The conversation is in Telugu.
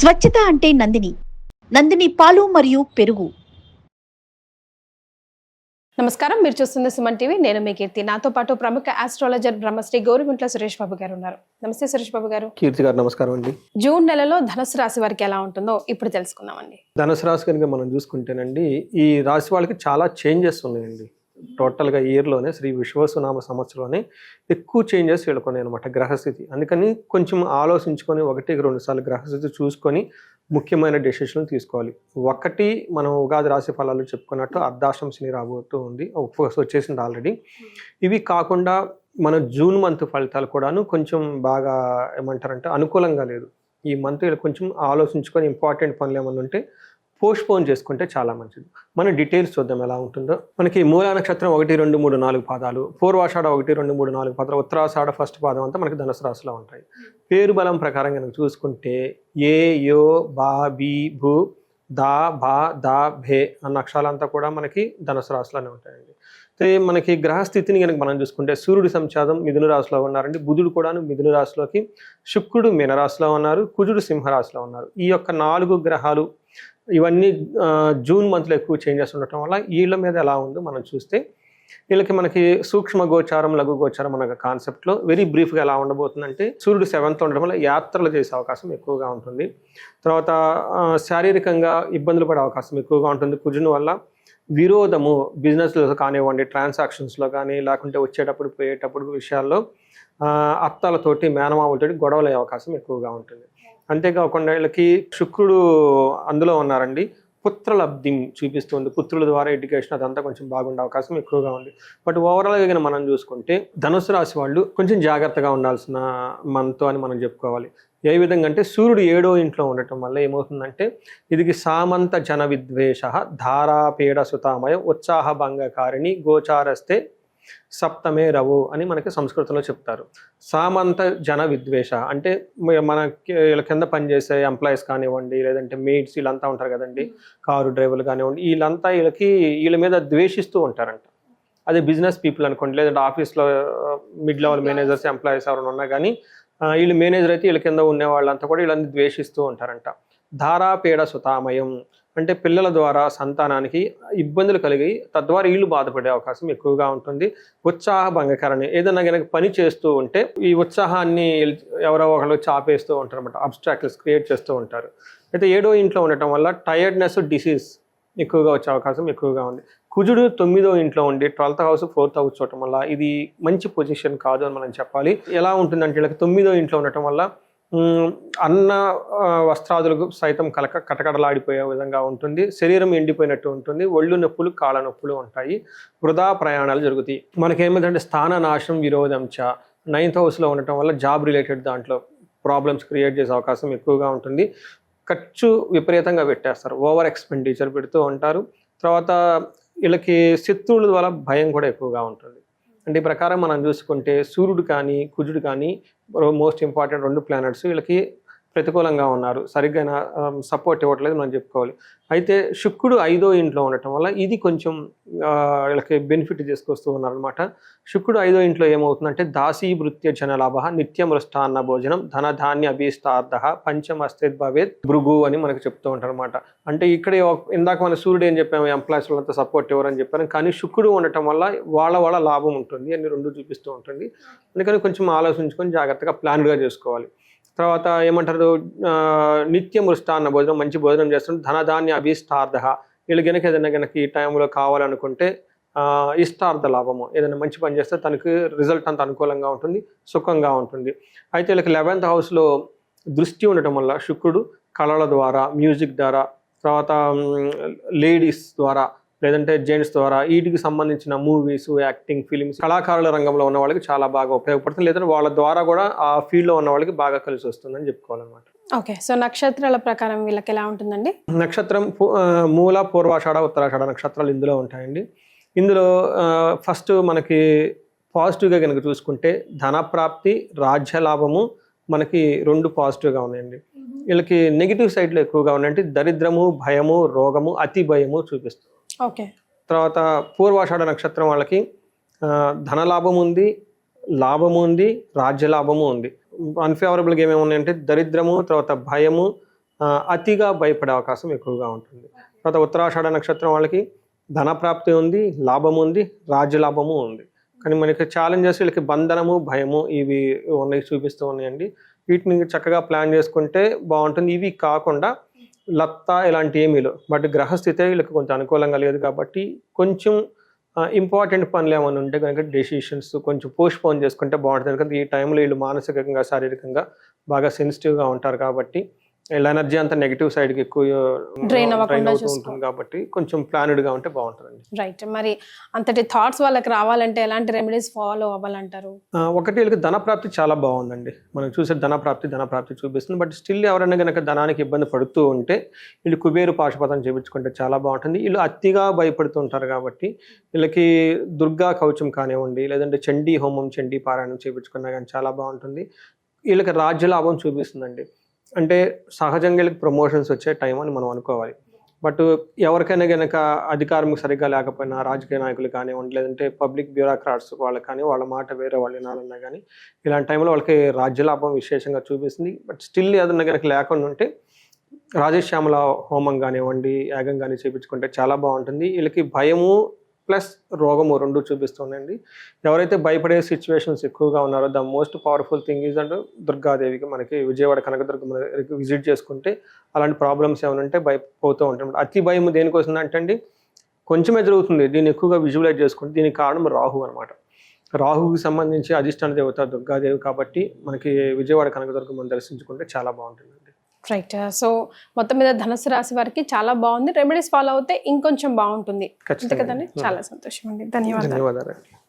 స్వచ్ఛత అంటే నందిని. నందిని పాలు మరియు పెరుగు. నమస్కారం. మీరు చూస్తుంది సుమన్ టీవీ. నేను మీ కీర్తి. నాతో పాటు ప్రముఖ ఆస్ట్రాలజర్ బ్రహ్మశ్రీ గౌరిగుంట్ల సురేష్ బాబు గారు ఉన్నారు. నమస్తే సురేష్ బాబు గారు. కీర్తి గారు నమస్కారం అండి. జూన్ నెలలో ధనుసు రాశి వారికి ఎలా ఉంటుందో ఇప్పుడు తెలుసుకుందామండి. ధనుసు రాశి కనుక మనం చూసుకుంటేనండి ఈ రాశి వాళ్ళకి చాలా చేంజెస్ ఉన్నాయండి. టోటల్గా ఇయర్లోనే శ్రీ విశ్వసునామ సంవత్సరంలోనే ఎక్కువ చేంజెస్ వీళ్ళకున్నాయి అనమాట గ్రహస్థితి. అందుకని కొంచెం ఆలోచించుకొని ఒకటి రెండు సార్లు గ్రహస్థితి చూసుకొని ముఖ్యమైన డెసిషన్లు తీసుకోవాలి. ఒకటి మనం ఉగాది రాశి ఫలాలు చెప్పుకున్నట్టు అర్ధాష్టం శని రాబోతూ ఉంది. ఫస్ట్ వచ్చేసింది ఆల్రెడీ. ఇవి కాకుండా మన జూన్ మంత్ ఫలితాలు కూడాను కొంచెం బాగా ఏమంటారంటే అనుకూలంగా లేదు. ఈ మంత్ కొంచెం ఆలోచించుకొని ఇంపార్టెంట్ పనులు ఏమన్నా ఉంటే పోస్ట్పోన్ చేసుకుంటే చాలా మంచిది. మన డీటెయిల్స్ చూద్దాం ఎలా ఉంటుందో. మనకి మూలా నక్షత్రం ఒకటి రెండు మూడు నాలుగు పాదాలు. పూర్వాషాఢ ఒకటి రెండు మూడు నాలుగు పాదాలు. ఉత్తరాషాఢ ఫస్ట్ పాదం అంతా మనకి ధనుసు రాశిలో ఉంటాయి. పేరు బలం ప్రకారం కనుక చూసుకుంటే ఏ యో బా బి భూ దా బా దా భే అన్న అక్షరాలంతా కూడా మనకి ధనుసు రాశిలోనే ఉంటాయండి. అయితే మనకి గ్రహస్థితిని కనుక మనం చూసుకుంటే సూర్యుడు సంచాదం మిథున రాశిలో ఉన్నారండి. బుధుడు కూడాను మిథున రాశిలోకి శుక్రుడు మీనరాశిలో ఉన్నారు కుజుడు సింహరాశిలో ఉన్నారు. ఈ యొక్క నాలుగు గ్రహాలు ఇవన్నీ జూన్ మంత్లో ఎక్కువ చేంజెస్ ఉండటం వల్ల వీళ్ళ మీద ఎలా ఉందో మనం చూస్తే వీళ్ళకి మనకి సూక్ష్మ గోచారం లఘు గోచారం అనే కాన్సెప్ట్లో వెరీ బ్రీఫ్గా ఎలా ఉండబోతుందంటే సూర్యుడు సెవెంత్ ఉండడం వల్ల యాత్రలు చేసే అవకాశం ఎక్కువగా ఉంటుంది. తర్వాత శారీరకంగా ఇబ్బందులు పడే అవకాశం ఎక్కువగా ఉంటుంది. కుజుని వల్ల విరోధము బిజినెస్లో కానివ్వండి ట్రాన్సాక్షన్స్లో కానీ లేకుంటే వచ్చేటప్పుడు పోయేటప్పుడు విషయాల్లో అత్తాలతోటి మేనమామలతోటి గొడవలయ్యే అవకాశం ఎక్కువగా ఉంటుంది. అంతేకాకుండా వీళ్ళకి శుక్రుడు అందులో ఉన్నారండి. పుత్రలబ్ధి చూపిస్తుంది. పుత్రుల ద్వారా ఎడ్యుకేషన్ అదంతా కొంచెం బాగుండే అవకాశం ఎక్కువగా ఉంది. బట్ ఓవరాల్గా కానీ మనం చూసుకుంటే ధనుసు రాశి వాళ్ళు కొంచెం జాగ్రత్తగా ఉండాల్సిన మనతో అని మనం చెప్పుకోవాలి. ఏ విధంగా అంటే సూర్యుడు ఏడో ఇంట్లో ఉండటం వల్ల ఏమవుతుందంటే ఇది సామంత జన విద్వేష ధారాపీడ సుతామయం ఉత్సాహ భంగకారిణి గోచారస్తే సప్తమే రవు అని మనకి సంస్కృతంలో చెప్తారు. సామంత జన విద్వేష అంటే మన వీళ్ళ కింద పనిచేసే ఎంప్లాయీస్ కానివ్వండి లేదంటే మెయిడ్స్ వీళ్ళంతా ఉంటారు కదండి కారు డ్రైవర్లు కానివ్వండి వీళ్ళంతా వీళ్ళకి వీళ్ళ మీద ద్వేషిస్తూ ఉంటారంట. అదే బిజినెస్ పీపుల్ అనుకోండి లేదంటే ఆఫీస్లో మిడ్ లెవెల్ మేనేజర్స్ ఎంప్లాయీస్ ఎవరైనా ఉన్నా కానీ వీళ్ళు మేనేజర్ అయితే వీళ్ళ కింద ఉండే వాళ్ళంతా కూడా వీళ్ళని ద్వేషిస్తూ ఉంటారంట. ధారాపీడ సుతామయం అంటే పిల్లల ద్వారా సంతానానికి ఇబ్బందులు కలిగి తద్వారా వీళ్ళు బాధపడే అవకాశం ఎక్కువగా ఉంటుంది. ఉత్సాహ భంగకరణి ఏదైనా కనుక పని చేస్తూ ఉంటే ఈ ఉత్సాహాన్ని ఎవరో ఒకళ్ళు చాపేస్తూ ఉంటారు అనమాట అబ్స్ట్రాక్ట్స్ క్రియేట్ చేస్తూ ఉంటారు. అయితే ఏడో ఇంట్లో ఉండటం వల్ల టైర్డ్నెస్ డిసీజ్ ఎక్కువగా వచ్చే అవకాశం ఎక్కువగా ఉంది. కుజుడు తొమ్మిదో ఇంట్లో ఉండి ట్వెల్త్ హౌస్ ఫోర్త్ హౌస్ చూడటం వల్ల ఇది మంచి పొజిషన్ కాదు అని మనం చెప్పాలి. ఎలా ఉంటుందంటే వీళ్ళకి తొమ్మిదో ఇంట్లో ఉండటం వల్ల అన్న వస్త్రాదులకు సైతం కలక కటకడలాడిపోయే విధంగా ఉంటుంది. శరీరం ఎండిపోయినట్టు ఉంటుంది. ఒళ్ళు నొప్పులు కాళ్ళ నొప్పులు ఉంటాయి. వృధా ప్రయాణాలు జరుగుతాయి. మనకేమిటంటే స్థాన నాశం విరోధంచ నైన్త్ హౌస్లో ఉండటం వల్ల జాబ్ రిలేటెడ్ దాంట్లో ప్రాబ్లమ్స్ క్రియేట్ చేసే అవకాశం ఎక్కువగా ఉంటుంది. ఖర్చు విపరీతంగా పెట్టేస్తారు. ఓవర్ ఎక్స్పెండిచర్ పెడుతూ ఉంటారు. తర్వాత వీళ్ళకి శత్రువుల వల్ల భయం కూడా ఎక్కువగా ఉంటుంది. అంటే ఈ ప్రకారం మనం చూసుకుంటే సూర్యుడు కానీ కుజుడు కానీ మోస్ట్ ఇంపార్టెంట్ రెండు ప్లానెట్స్ వీళ్ళకి ప్రతికూలంగా ఉన్నారు. సరిగ్గా సపోర్ట్ ఇవ్వట్లేదు మనం చెప్పుకోవాలి. అయితే శుక్రుడు ఐదో ఇంట్లో ఉండటం వల్ల ఇది కొంచెం వీళ్ళకి బెనిఫిట్ చేసుకొస్తూ ఉన్నారు అనమాట శుక్రుడు ఐదో ఇంట్లో ఏమవుతుందంటే దాసీ భృత్య జనలాభ నిత్య మృష్టాన్న భోజనం ధన ధాన్య అభీష్టార్థ పంచమస్తేద్ భవేత్ భృగు అని మనకు చెప్తూ ఉంటారు అనమాట అంటే ఇక్కడ ఇందాక మన సూర్యుడు ఏం చెప్పాము ఎంప్లాయీస్ వాళ్ళంతా సపోర్ట్ ఇవ్వరని చెప్పారు కానీ శుక్రుడు ఉండటం వల్ల వాళ్ళ వాళ్ళ లాభం ఉంటుంది అని రెండు చూపిస్తూ ఉంటుంది. అందుకని కొంచెం ఆలోచించుకొని జాగ్రత్తగా ప్లాన్డ్గా చేసుకోవాలి. తర్వాత ఏమంటారు నిత్యం నిత్య మృష్టాన్న భోజనం మంచి భోజనం చేస్తుంటే ధనధాన్య అభిష్టార్థ వీళ్ళు గనక ఏదైనా గనక ఈ టైంలో కావాలనుకుంటే ఇష్టార్థ లాభము ఏదైనా మంచి పని చేస్తే తనకి రిజల్ట్ అంత అనుకూలంగా ఉంటుంది సుఖంగా ఉంటుంది. అయితే వీళ్ళకి లెవెన్త్ హౌస్లో దృష్టి ఉండటం వల్ల శుక్రుడు కళల ద్వారా మ్యూజిక్ ద్వారా తర్వాత లేడీస్ ద్వారా లేదంటే జెంట్స్ ద్వారా వీటికి సంబంధించిన మూవీస్ యాక్టింగ్ ఫిలిమ్స్ కళాకారుల రంగంలో ఉన్న వాళ్ళకి చాలా బాగా ఉపయోగపడుతుంది. లేదంటే వాళ్ళ ద్వారా కూడా ఆ ఫీల్డ్లో ఉన్న వాళ్ళకి బాగా కలిసి వస్తుందని చెప్పుకోవాలన్నమాట. ఓకే. సో నక్షత్రాల ప్రకారం వీళ్ళకి ఎలా ఉంటుందండి? నక్షత్రం మూల పూర్వాషాఢ ఉత్తరాషాఢ నక్షత్రాలు ఇందులో ఉంటాయండి. ఇందులో ఫస్ట్ మనకి పాజిటివ్గా కనుక చూసుకుంటే ధనప్రాప్తి రాజ్య లాభము మనకి రెండు పాజిటివ్గా ఉన్నాయండి. వీళ్ళకి నెగిటివ్ సైడ్లో ఎక్కువగా ఉన్నాయంటే దరిద్రము భయము రోగము అతి భయము చూపిస్తుంది. ఓకే. తర్వాత పూర్వాషాఢ నక్షత్రం వాళ్ళకి ధనలాభం ఉంది లాభము ఉంది రాజ్య లాభము ఉంది. అన్ఫేవరబుల్గా ఏమేమి ఉన్నాయంటే దరిద్రము తర్వాత భయము అతిగా భయపడే అవకాశం ఎక్కువగా ఉంటుంది. తర్వాత ఉత్తరాషాఢ నక్షత్రం వాళ్ళకి ధన ప్రాప్తి ఉంది లాభం ఉంది రాజ్య లాభము ఉంది. కానీ మనకి ఛాలెంజెస్ వీళ్ళకి బంధనము భయము ఇవి ఉన్నాయి చూపిస్తూ ఉన్నాయండి. వీటిని చక్కగా ప్లాన్ చేసుకుంటే బాగుంటుంది. ఇవి కాకుండా లత్త ఇలాంటి ఏమీ లేవు బట్ గ్రహస్థితే వీళ్ళకి కొంచెం అనుకూలంగా లేదు కాబట్టి కొంచెం ఇంపార్టెంట్ పనులు ఏమైనా ఉంటే కనుక డెసిషన్స్ కొంచెం పోస్ట్పోన్ చేసుకుంటే బాగుంటుంది. ఎందుకంటే ఈ టైంలో వీళ్ళు మానసికంగా శారీరకంగా బాగా సెన్సిటివ్గా ఉంటారు కాబట్టి వీళ్ళ ఎనర్జీ అంతా నెగిటివ్ సైడ్కి ఎక్కువ Drain అవ్వకుండా అవుతూ. ఉంటుంది కాబట్టి కొంచెం ప్లానెడ్గా ఉంటే బాగుంటుందండి. రైట్ మరి అంతటి థాట్స్ వాళ్ళకి రావాలంటే ఎలాంటి రెమెడీస్ ఫాలో అవ్వాలంటారు? ఆ, ఒకటి వీళ్ళకి ధన ప్రాప్తి చాలా బాగుందండి. మనం చూసే ధన ప్రాప్తి ధన ప్రాప్తి చూపిస్తుంది. బట్ స్టిల్ ఎవరైనా కనుక ధనానికి ఇబ్బంది పడుతూ ఉంటే వీళ్ళు కుబేరు పాశుపతం చేయించుకుంటే చాలా బాగుంటుంది. వీళ్ళు అతిగా భయపడుతూ ఉంటారు కాబట్టి వీళ్ళకి దుర్గా కవచం కానివ్వండి లేదంటే చండీ హోమం చండీ పారాయణం చేయించుకున్నా కానీ చాలా బాగుంటుంది. వీళ్ళకి రాజ్య లాభం చూపిస్తుందండి. అంటే సహజంగా వీళ్ళకి ప్రమోషన్స్ వచ్చే టైం అని మనం అనుకోవాలి. బట్ ఎవరికైనా కనుక అధికారం సరిగ్గా లేకపోయినా రాజకీయ నాయకులు కానివ్వండి లేదంటే పబ్లిక్ బ్యూరోక్రాట్స్ వాళ్ళు కానీ వాళ్ళ మాట వేరే వాళ్ళు వినాలన్నా కానీ ఇలాంటి టైంలో వాళ్ళకి రాజ్యలాభం విశేషంగా చూపిస్తుంది. బట్ స్టిల్ ఏదన్నా కనుక లేకుండా ఉంటే రాజశ్యామల హోమం కానివ్వండి యాగం కానీ చేయించుకుంటే చాలా బాగుంటుంది. వీళ్ళకి భయము ప్లస్ రోగము రెండు చూపిస్తుందండి. ఎవరైతే భయపడే సిచ్యువేషన్స్ ఎక్కువగా ఉన్నారో the most powerful thing is and దుర్గాదేవికి మనకి విజయవాడ కనకదుర్గ విజిట్ చేసుకుంటే అలాంటి ప్రాబ్లమ్స్ ఏమైనా ఉంటే భయపోతూ ఉంటాం అతి భయం దేనికోసం అంటే అండి కొంచెమే జరుగుతుంది. దీన్ని ఎక్కువగా విజువలైజ్ చేసుకుంటే దీనికి కారణం రాహు అనమాట రాహుకి సంబంధించి అధిష్టాన దేవత దుర్గాదేవి కాబట్టి మనకి విజయవాడ కనకదుర్గం దర్శించుకుంటే చాలా బాగుంటుంది. రైట్ సో మొత్తం మీద ధనుసు రాశి వారికి చాలా బాగుంది. రెమెడీస్ ఫాలో అవుతే ఇంకొంచెం బాగుంటుంది. అంతే కదండి చాలా సంతోషం అండి. ధన్యవాదాలు. ధన్యవాదాలు.